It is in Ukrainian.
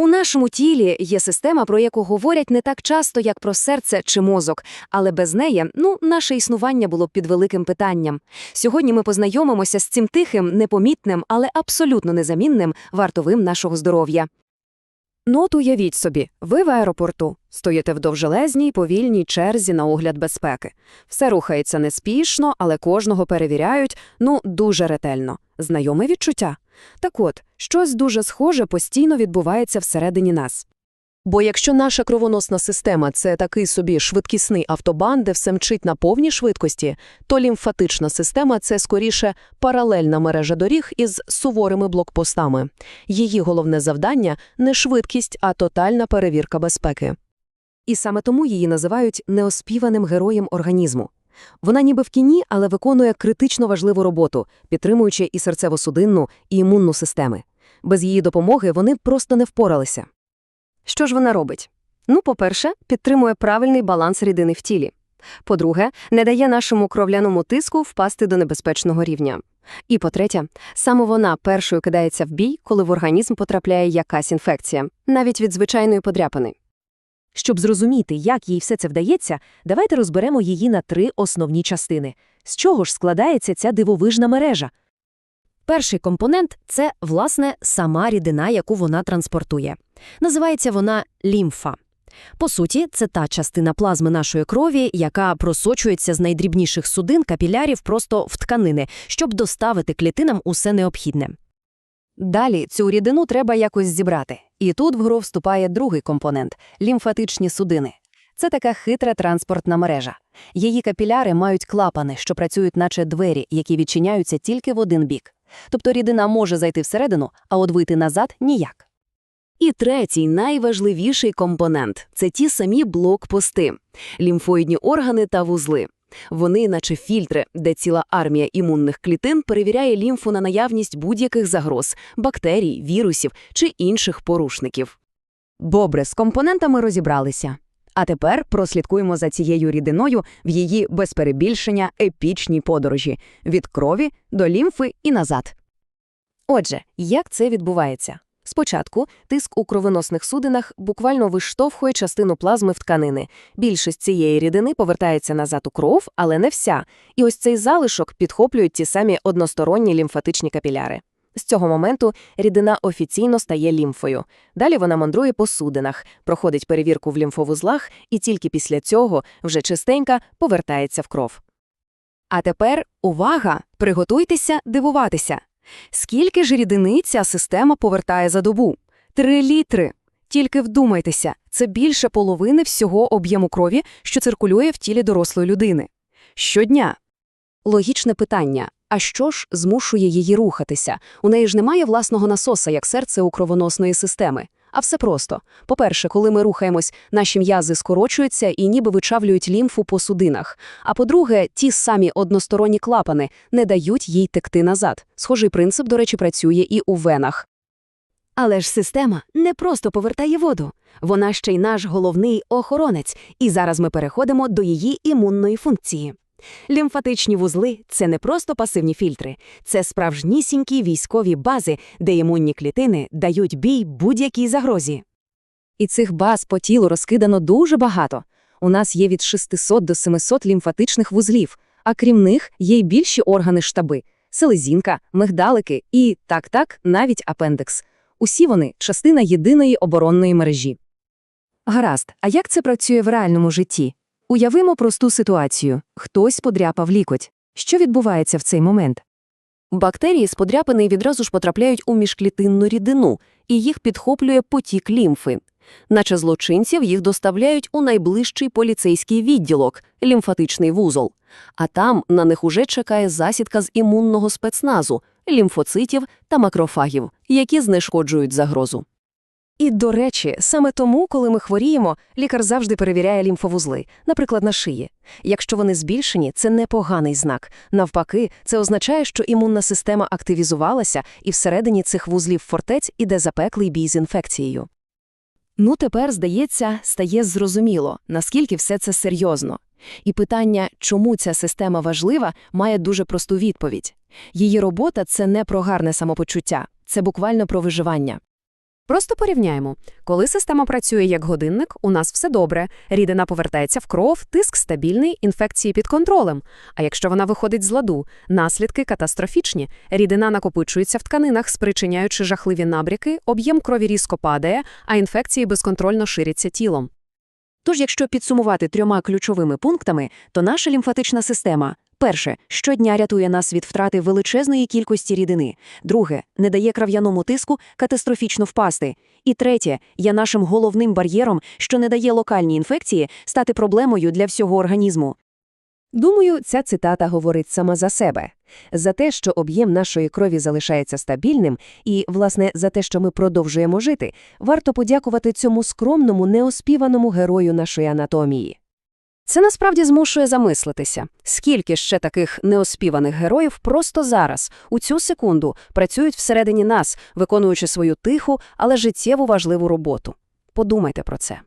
У нашому тілі є система, про яку говорять не так часто, як про серце чи мозок, але без неї, ну, наше існування було б під великим питанням. Сьогодні ми познайомимося з цим тихим, непомітним, але абсолютно незамінним вартовим нашого здоров'я. Ну, от уявіть собі, ви в аеропорту, стоїте в довжелезній, повільній черзі на огляд безпеки. Все рухається неспішно, але кожного перевіряють, ну, дуже ретельно. Знайоме відчуття? Так от, щось дуже схоже постійно відбувається всередині нас. Бо якщо наша кровоносна система – це такий собі швидкісний автобан, де все мчить на повній швидкості, то лімфатична система – це скоріше паралельна мережа доріг із суворими блокпостами. Її головне завдання – не швидкість, а тотальна перевірка безпеки. І саме тому її називають неоспіваним героєм організму. Вона ніби в кіні, але виконує критично важливу роботу, підтримуючи і серцево-судинну, і імунну системи. Без її допомоги вони просто не впоралися. Що ж вона робить? Ну, по-перше, підтримує правильний баланс рідини в тілі. По-друге, не дає нашому кровляному тиску впасти до небезпечного рівня. І по-третє, саме вона першою кидається в бій, коли в організм потрапляє якась інфекція, навіть від звичайної подряпини. Щоб зрозуміти, як їй все це вдається, давайте розберемо її на три основні частини. З чого ж складається ця дивовижна мережа? Перший компонент це, власне, сама рідина, яку вона транспортує. Називається вона лімфа. По суті, це та частина плазми нашої крові, яка просочується з найдрібніших судин капілярів просто в тканини, щоб доставити клітинам усе необхідне. Далі цю рідину треба якось зібрати. І тут в гру вступає другий компонент – лімфатичні судини. Це така хитра транспортна мережа. Її капіляри мають клапани, що працюють наче двері, які відчиняються тільки в один бік. Тобто рідина може зайти всередину, а от вийти назад – ніяк. І третій, найважливіший компонент – це ті самі блокпости – лімфоїдні органи та вузли. Вони, наче фільтри, де ціла армія імунних клітин перевіряє лімфу на наявність будь-яких загроз, бактерій, вірусів чи інших порушників. Добре, з компонентами розібралися. А тепер прослідкуємо за цією рідиною в її, без перебільшення, епічній подорожі – від крові до лімфи і назад. Отже, як це відбувається? Спочатку тиск у кровоносних судинах буквально виштовхує частину плазми в тканини. Більшість цієї рідини повертається назад у кров, але не вся. І ось цей залишок підхоплюють ті самі односторонні лімфатичні капіляри. З цього моменту рідина офіційно стає лімфою. Далі вона мандрує по судинах, проходить перевірку в лімфовузлах і тільки після цього, вже чистенька, повертається в кров. А тепер увага! Приготуйтеся дивуватися. Скільки ж рідини ця система повертає за добу? Три літри. Тільки вдумайтеся, це більше половини всього об'єму крові, що циркулює в тілі дорослої людини. Щодня. Логічне питання. А що ж змушує її рухатися? У неї ж немає власного насоса, як серце у кровоносної системи. А все просто. По-перше, коли ми рухаємось, наші м'язи скорочуються і ніби вичавлюють лімфу по судинах. А по-друге, ті самі односторонні клапани не дають їй текти назад. Схожий принцип, до речі, працює і у венах. Але ж система не просто повертає воду. Вона ще й наш головний охоронець, і зараз ми переходимо до її імунної функції. Лімфатичні вузли – це не просто пасивні фільтри, це справжнісінькі військові бази, де імунні клітини дають бій будь-якій загрозі. І цих баз по тілу розкидано дуже багато. У нас є від 600 до 700 лімфатичних вузлів, а крім них є й більші органи-штаби – селезінка, мигдалики і, так-так, навіть апендекс. Усі вони – частина єдиної оборонної мережі. Гаразд, а як це працює в реальному житті? Уявимо просту ситуацію. Хтось подряпав лікоть. Що відбувається в цей момент? Бактерії з подряпини відразу ж потрапляють у міжклітинну рідину, і їх підхоплює потік лімфи. Наче злочинців їх доставляють у найближчий поліцейський відділок – лімфатичний вузол. А там на них уже чекає засідка з імунного спецназу – лімфоцитів та макрофагів, які знешкоджують загрозу. І, до речі, саме тому, коли ми хворіємо, лікар завжди перевіряє лімфовузли, наприклад, на шиї. Якщо вони збільшені, це непоганий знак. Навпаки, це означає, що імунна система активізувалася, і всередині цих вузлів фортець іде запеклий бій з інфекцією. Ну, тепер, здається, стає зрозуміло, наскільки все це серйозно. І питання, чому ця система важлива, має дуже просту відповідь. Її робота – це не про гарне самопочуття, це буквально про виживання. Просто порівняємо. Коли система працює як годинник, у нас все добре, рідина повертається в кров, тиск стабільний, інфекції під контролем. А якщо вона виходить з ладу, наслідки катастрофічні. Рідина накопичується в тканинах, спричиняючи жахливі набряки, об'єм крові різко падає, а інфекції безконтрольно ширяться тілом. Тож, якщо підсумувати трьома ключовими пунктами, то наша лімфатична система перше щодня рятує нас від втрати величезної кількості рідини, друге не дає кров'яному тиску катастрофічно впасти, і третє є нашим головним бар'єром, що не дає локальній інфекції стати проблемою для всього організму. Думаю, ця цитата говорить сама за себе. За те, що об'єм нашої крові залишається стабільним, і, власне, за те, що ми продовжуємо жити, варто подякувати цьому скромному, неоспіваному герою нашої анатомії. Це насправді змушує замислитися, скільки ще таких неоспіваних героїв просто зараз, у цю секунду, працюють всередині нас, виконуючи свою тиху, але життєву важливу роботу. Подумайте про це.